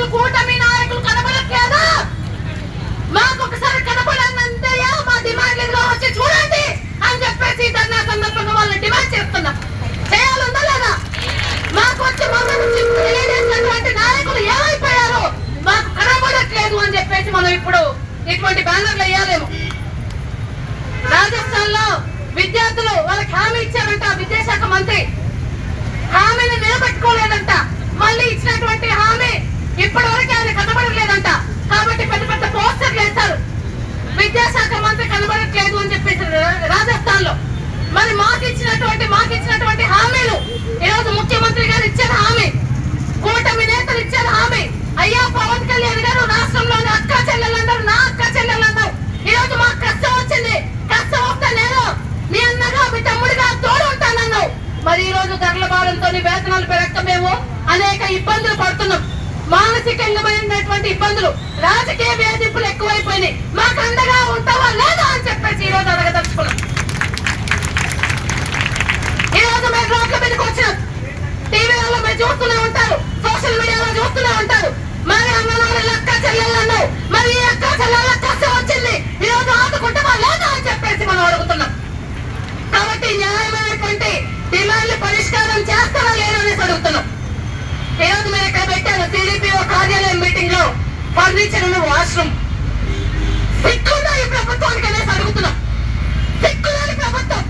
నాయకులు కూటమి నాయకులు కనబడట్లేదా? మాకు ఒకసారి కనబడనంతయ్యా మా డిమాండ్ ఎదురు వచ్చి చూడండి అని చెప్పేసి ధర్నా సందర్భంగా వాళ్ళని డిమాండ్ చేస్తున్నాం. చేయాలందా లేదా? మాకు వచ్చి మమ్మల్ని తెలియజేసినటువంటి నాయకులు ఏమైపోయారు? మాకు కనబడట్లేదు అని చెప్పేసి మనం ఇప్పుడు ఇటువంటి బ్యానర్లు వేయాలేము. రాజస్థాన్లో విద్యార్థులు వాళ్ళకి హామీ ఇచ్చారంట విద్యాశాఖ మంత్రి. హామీని నిలబెట్టుకోలేదంట. మళ్ళీ ఇచ్చినటువంటి హామీ మంత్రి అని చెప్పేసి రాజస్థాన్లో మరి మాకు ఇచ్చినటువంటి మాకు ఇచ్చినటువంటి హామీలు. ఈరోజు ముఖ్యమంత్రి గారు ఇచ్చిన హామీ. కూటమి నేతలు ఇచ్చిన హామీ. అయ్యా పవన్ కళ్యాణ్ గారు రాష్ట్రంలోని అక్క చెల్లెలందరూ నా అక్క చెల్లెలందరూ. ఈ రోజు మాకు కష్టం వచ్చింది. కష్టం వస్తే నేను మీ అన్నగా మీ తమ్ముడిగా తోడు ఉంటానన్నావు మరి ఈ రోజు ధరల భారంతో వేతనాలు పెరగక మేము అనేక ఇబ్బందులు పడుతున్నాం. మానసికంగా ఇబ్బందులు రాజకీయ వేధింపులు ఎక్కువైపోయినాయి. మాకు అందరూ ఉంటావా లేదా అని చెప్పేసి ఈ రోజు అడగదలుచుకున్నాం ఈ రోజు మేము రోడ్ల మీదకి వచ్చినాం టీవీలలో మీరు చూస్తూనే ఉంటారు సోషల్ మీడియాలో చూస్తూనే ఉంటారు మరి అన్ననాలు అక్క చెల్లెళ్ళు అన్నావు మరి ఈ అక్క చెల్లెళ్ళ కష్టం వచ్చింది ఈ రోజు ఆదుకుంటావా లేదా అని చెప్పేసి మనం అడుగుతున్నాం కాబట్టి న్యాయమైనటువంటి డిమాండ్లు పరిష్కారం చేస్తారా లేదా అనేసి అడుగుతున్నాం. ఈరోజు మీరు ఇక్కడ పెట్టారు సిడిపిఓ కార్యాలయం మీటింగ్లో ఫర్నిచర్ ఉన్న వాష్రూమ్. సిగ్గుందా ఈ ప్రభుత్వానికి అనేసి అడుగుతున్నాం. సిగ్గులేని ప్రభుత్వం.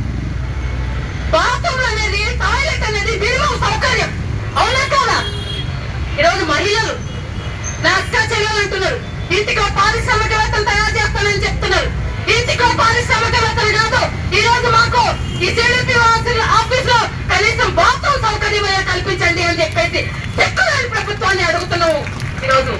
బాత్రూమ్ అనేది టాయిలెట్ అనేది మినిమం సౌకర్యం. అవునా కాదా? ఈరోజు మహిళలు నా అక్క చెల్లెలు అంటున్నారు. ఇంటికో పారిశ్రామికవేత్తలు తయారు చెప్పేసి చెక్కలేని ప్రభుత్వాన్ని అడుగుతున్నావు ఈరోజు.